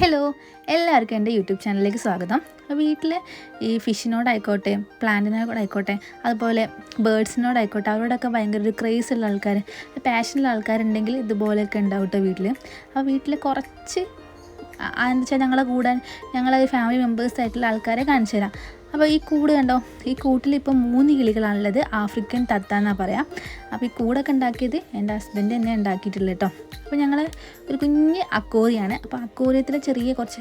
Hello എല്ലാവർക്കും എന്റെ YouTube ചാനലിലേക്ക് സ്വാഗതം. വീട്ടിൽ ഈ ഫിഷിനോടായിക്കോട്ടെ പ്ലാന്റിനോടായിക്കോട്ടെ അതുപോലെ ബേഡ്സിനോടായിക്കോട്ടെ അവരോടൊക്കെ ഭയങ്കര ഒരു ക്രേസ് ഉള്ള ആൾക്കാർ പാഷനുള്ള ആൾക്കാരുണ്ടെങ്കിൽ ഇതുപോലെയൊക്കെ ഉണ്ടാവും കേട്ടോ വീട്ടിൽ ആ വീട്ടിൽ കുറച്ച് അതെന്ന് വെച്ചാൽ ഞങ്ങളെ കൂടാൻ ഞങ്ങളെ ഫാമിലി മെമ്പേഴ്സ് ആയിട്ടുള്ള ആൾക്കാരെ കാണിച്ചു തരാം. അപ്പോൾ ഈ കൂട് കണ്ടോ? ഈ കൂട്ടിൽ ഇപ്പോൾ മൂന്ന് കിളികളാണുള്ളത്. ആഫ്രിക്കൻ തത്ത എന്നാണ് പറയാം. അപ്പോൾ ഈ കൂടൊക്കെ ഉണ്ടാക്കിയത് എന്റെ ഹസ്ബൻഡ് തന്നെ ഉണ്ടാക്കിയിട്ടുള്ളത് കേട്ടോ അപ്പോൾ ഞങ്ങൾ ഒരു കുഞ്ഞ് അക്കോറിയാണ് അപ്പോൾ അക്കോറിയത്തിൽ ചെറിയ കുറച്ച്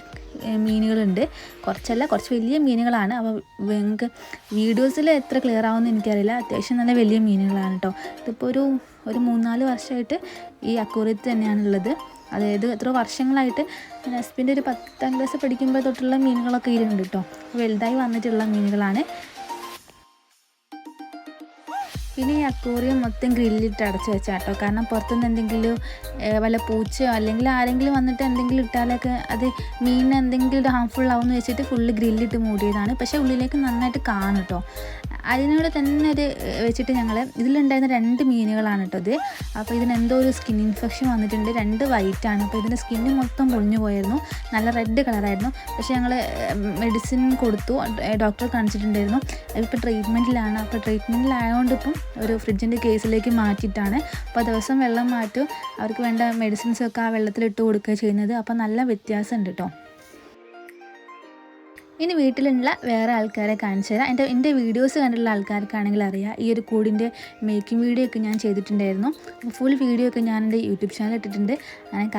മീനുകളുണ്ട്. കുറച്ചല്ല കുറച്ച് വലിയ മീനുകളാണ്. അപ്പോൾ ഞങ്ങൾക്ക് വീഡിയോസിൽ എത്ര ക്ലിയർ ആവുമെന്ന് എനിക്കറിയില്ല. അത്യാവശ്യം നല്ല വലിയ മീനുകളാണ് കേട്ടോ ഇതിപ്പോൾ ഒരു ഒരു മൂന്നാൽ വർഷമായിട്ട് ഈ അക്കോറിയത്തിൽ തന്നെയാണുള്ളത്. അതായത് എത്ര വർഷങ്ങളായിട്ട് എന്റെ ഹസ്ബൻഡ് ഒരു പത്താം ക്ലാസ് പഠിക്കുമ്പോൾ തൊട്ടുള്ള മീനുകളൊക്കെ ഇരുന്നുണ്ട് കേട്ടോ. വലുതായി വന്നിട്ടുള്ള മീനുകളാണ്. പിന്നെ ഈ അക്വോറിയം മൊത്തം ഗ്രില്ലിട്ട് അടച്ച് വെച്ചാട്ടോ. കാരണം പുറത്തുനിന്ന് എന്തെങ്കിലും വല്ല പൂച്ചയോ അല്ലെങ്കിൽ ആരെങ്കിലും വന്നിട്ട് എന്തെങ്കിലും ഇട്ടാലൊക്കെ അത് മീനിന് എന്തെങ്കിലും ഹാംഫുൾ ആവുമെന്ന് വെച്ചിട്ട് ഫുള്ള് ഗ്രില്ലിട്ട് മൂടിയതാണ്. പക്ഷേ ഉള്ളിലേക്ക് നന്നായിട്ട് കാണും കേട്ടോ അതിനോട് തന്നെ ഒരു വെച്ചിട്ട് ഞങ്ങൾ ഇതിലുണ്ടായിരുന്ന രണ്ട് മീനുകളാണ് കേട്ടോ ഇത്. അപ്പോൾ ഇതിന് എന്തോ ഒരു സ്കിൻ ഇൻഫെക്ഷൻ വന്നിട്ടുണ്ട്. രണ്ട് വൈറ്റാണ് അപ്പോൾ ഇതിന്റെ സ്കിന്ന് മൊത്തം പൊളിഞ്ഞു പോയിരുന്നു നല്ല റെഡ് കളറായിരുന്നു പക്ഷേ ഞങ്ങൾ മെഡിസിൻ കൊടുത്തു. ഡോക്ടറെ കാണിച്ചിട്ടുണ്ടായിരുന്നു. ഇപ്പോൾ ട്രീറ്റ്മെന്റിലാണ് അപ്പോൾ ട്രീറ്റ്മെന്റിലായതുകൊണ്ട് ഇപ്പം ഒരു ഫ്രിഡ്ജിന്റെ കേസിലേക്ക് മാറ്റിയിട്ടാണ്. അപ്പോൾ ദിവസം വെള്ളം മാറ്റും. അവർക്ക് വേണ്ട മെഡിസിൻസൊക്കെ ആ വെള്ളത്തിലിട്ട് കൊടുക്കുക ചെയ്യുന്നത്. അപ്പോൾ നല്ല വ്യത്യാസമുണ്ട് കേട്ടോ ഇനി വീട്ടിലുള്ള വേറെ ആൾക്കാരെ കാണിച്ചു തരാം. എന്റെ എന്റെ വീഡിയോസ് കണ്ടിട്ടുള്ള ആൾക്കാർക്കാണെങ്കിൽ അറിയാം. ഈ ഒരു കൂടിന്റെ മേക്കിംഗ് വീഡിയോ ഒക്കെ ഞാൻ ചെയ്തിട്ടുണ്ടായിരുന്നു. ഫുൾ വീഡിയോ ഒക്കെ ഞാൻ എന്റെ യൂട്യൂബ് ചാനൽ ഇട്ടിട്ടുണ്ട്. അങ്ങനെ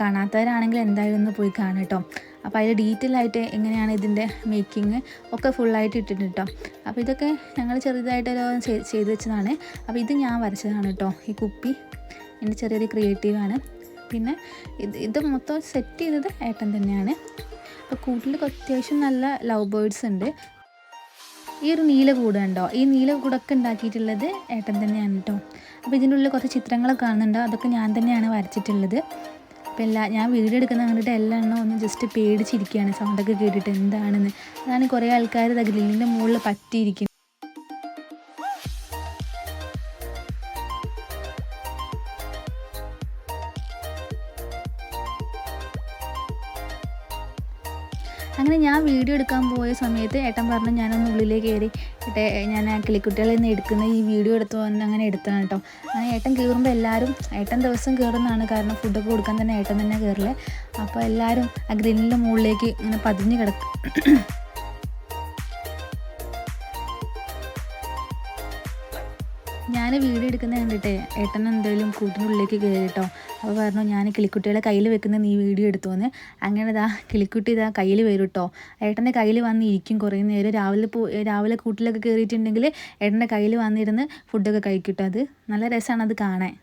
കാണാത്തവരാണെങ്കിൽ എന്തായാലും ഒന്ന് പോയി കാണാം കേട്ടോ. അപ്പോൾ അതിൽ ഡീറ്റെയിൽ ആയിട്ട് എങ്ങനെയാണ് ഇതിന്റെ മേക്കിങ് ഒക്കെ ഫുള്ളായിട്ട് ഇട്ടിട്ടുണ്ട് കേട്ടോ. അപ്പോൾ ഇതൊക്കെ ഞങ്ങൾ ചെറുതായിട്ട് ചെയ്ത് വെച്ചതാണ്. അപ്പോൾ ഇത് ഞാൻ വരച്ചതാണ് കേട്ടോ. ഈ കുപ്പി എന്റെ ചെറിയൊരു ക്രിയേറ്റീവാണ് പിന്നെ ഇത് ഇത് മൊത്തം സെറ്റ് ചെയ്തത് ഏട്ടൻ തന്നെയാണ്. കൂട്ടിൽ അത്യാവശ്യം നല്ല ലവ് ബേർഡ്സ് ഉണ്ട്. ഈ ഒരു നീല കൂട് ഉണ്ടോ ഈ നീല കൂടൊക്കെ ഉണ്ടാക്കിയിട്ടുള്ളത് ഏട്ടൻ തന്നെയാണ് കേട്ടോ അപ്പോൾ ഇതിന്റെ ഉള്ളിൽ കുറച്ച് ചിത്രങ്ങളൊക്കെ കാണുന്നുണ്ട്. അതൊക്കെ ഞാൻ തന്നെയാണ് വരച്ചിട്ടുള്ളത്. അപ്പോൾ എല്ലാ ഞാൻ വീഡിയോ എടുക്കുന്ന കണ്ടിട്ട് എല്ലാ എണ്ണം ഒന്ന് ജസ്റ്റ് പേടിച്ചിരിക്കുകയാണ്. സൗണ്ടൊക്കെ കേട്ടിട്ട് എന്താണെന്ന്. അതാണ് കുറേ ആൾക്കാർ ഗ്രില്ലിന്റെ മുകളിൽ പറ്റിയിരിക്കുന്നത്. അങ്ങനെ ഞാൻ വീഡിയോ എടുക്കാൻ പോയ സമയത്ത് ഏട്ടൻ പറഞ്ഞു ഞാനൊന്ന് ഉള്ളിലേക്ക് കയറി ഏട്ടെ ഞാൻ ആ കിളിക്കുട്ടികളിൽ നിന്ന് എടുക്കുന്ന ഈ വീഡിയോ എടുത്തു വന്ന് അങ്ങനെ എടുത്തതാണ് കേട്ടോ. അങ്ങനെ ഏട്ടൻ കയറുമ്പോൾ എല്ലാവരും ഏട്ടൻ ദിവസം കയറുന്നതാണ് കാരണം ഫുഡൊക്കെ കൊടുക്കാൻ തന്നെ ഏട്ടൻ തന്നെ കയറില്ലേ അപ്പോൾ എല്ലാവരും ആ ഗ്രില്ലിന്റെ മുകളിലേക്ക് ഇങ്ങനെ പതിഞ്ഞ് കിടക്കും ഞാൻ വീഡിയോ എടുക്കുന്നത് കണ്ടിട്ട് ഏട്ടൻ എന്തെങ്കിലും കൂട്ടിനുള്ളിലേക്ക് കയറി കേട്ടോ. അപ്പോൾ പറഞ്ഞു ഞാൻ കിളിക്കുട്ടികളെ കയ്യിൽ വെക്കുന്ന നീ വീഡിയോ എടുത്തു വന്ന് അങ്ങനെ ഇതാ കിളിക്കുട്ടി ഇതാ കയ്യിൽ വരും കേട്ടോ ഏട്ടന്റെ കയ്യിൽ വന്നിരിക്കും കുറേ നേരം. രാവിലെ പോ രാവിലെ കൂട്ടിലൊക്കെ കയറിയിട്ടുണ്ടെങ്കിൽ ഏട്ടന്റെ കയ്യിൽ വന്നിരുന്ന് ഫുഡൊക്കെ കഴിക്കട്ടോ. അത് നല്ല രസമാണ് അത് കാണാൻ.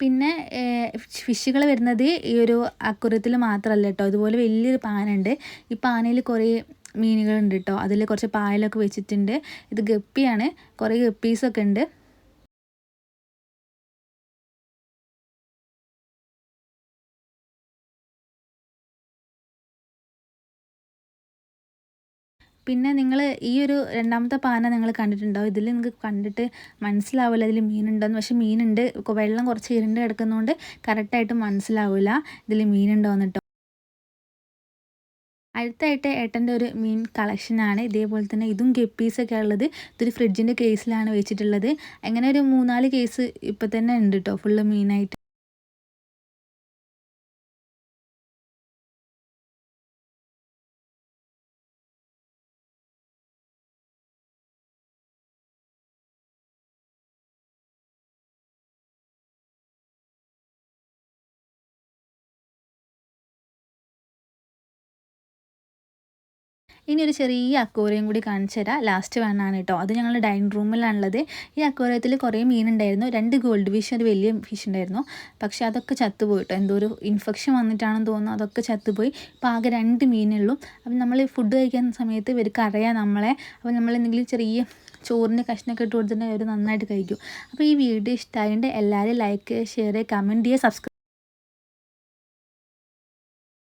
പിന്നെ ഫിഷുകൾ വരുന്നത് ഈ ഒരു അക്കുറത്തിൽ മാത്രമല്ല കേട്ടോ ഇതുപോലെ വലിയൊരു പാനുണ്ട്. ഈ പാനയിൽ കുറേ മീനുകളുണ്ട് കേട്ടോ അതിൽ കുറച്ച് പായലൊക്കെ വെച്ചിട്ടുണ്ട്. ഇത് ഗപ്പിയാണ്. കുറേ ഗപ്പീസൊക്കെ ഉണ്ട്. പിന്നെ നിങ്ങൾ ഈ ഒരു രണ്ടാമത്തെ പാന നിങ്ങൾ കണ്ടിട്ടുണ്ടാവും ഇതിൽ നിങ്ങൾക്ക് കണ്ടിട്ട് മനസ്സിലാവില്ല ഇതിൽ മീനുണ്ടോയെന്ന് പക്ഷേ മീനുണ്ട്. വെള്ളം കുറച്ച് ഇരുണ്ട് കിടക്കുന്നതുകൊണ്ട് കറക്റ്റായിട്ട് മനസ്സിലാവില്ല ഇതിൽ മീനുണ്ടോ എന്നിട്ടോ അടുത്തായിട്ട് ഏട്ടന്റെ ഒരു മീൻ കളക്ഷനാണ്. ഇതേപോലെ തന്നെ ഇതും ഗപ്പീസൊക്കെ ഉള്ളത് ഇതൊരു ഫ്രിഡ്ജിന്റെ കേസിലാണ് വെച്ചിട്ടുള്ളത്. അങ്ങനെ ഒരു മൂന്നാൽ കേസ് ഇപ്പം തന്നെ ഉണ്ട് കേട്ടോ ഫുള്ള് മീനായിട്ട്. ഇനി ഒരു ചെറിയ അക്വേറിയം കൂടി കാണിച്ചു തരാം. ലാസ്റ്റ് വേണമാണ് കേട്ടോ അത് ഞങ്ങളുടെ ഡൈനിങ് റൂമിലാണുള്ളത് ഈ അക്വേറിയത്തിൽ കുറേ മീനുണ്ടായിരുന്നു. രണ്ട് ഗോൾഡ് ഫിഷ് ഒരു വലിയ ഫിഷ് ഉണ്ടായിരുന്നു. പക്ഷേ അതൊക്കെ ചത്തുപോയിട്ടോ എന്തോ ഒരു ഇൻഫെക്ഷൻ വന്നിട്ടാണെന്ന് തോന്നുന്നു. അതൊക്കെ ചത്തുപോയി. ഇപ്പോൾ ആകെ രണ്ട് മീനുള്ളൂ. അപ്പം നമ്മൾ ഫുഡ് കഴിക്കുന്ന സമയത്ത് ഇവർക്ക് അറിയാം നമ്മളെ. അപ്പോൾ നമ്മൾ എന്തെങ്കിലും ചെറിയ ചോറിന്റെ കഷ്ണമൊക്കെ ഇട്ട് കൊടുത്തിട്ടുണ്ടെങ്കിൽ അവർ നന്നായിട്ട് കഴിക്കും. അപ്പോൾ ഈ വീഡിയോ ഇഷ്ടമായതുകൊണ്ട് എല്ലാവരും ലൈക്ക് ഷെയർ കമന്റ് ചെയ്യുക സബ്സ്ക്രൈബ്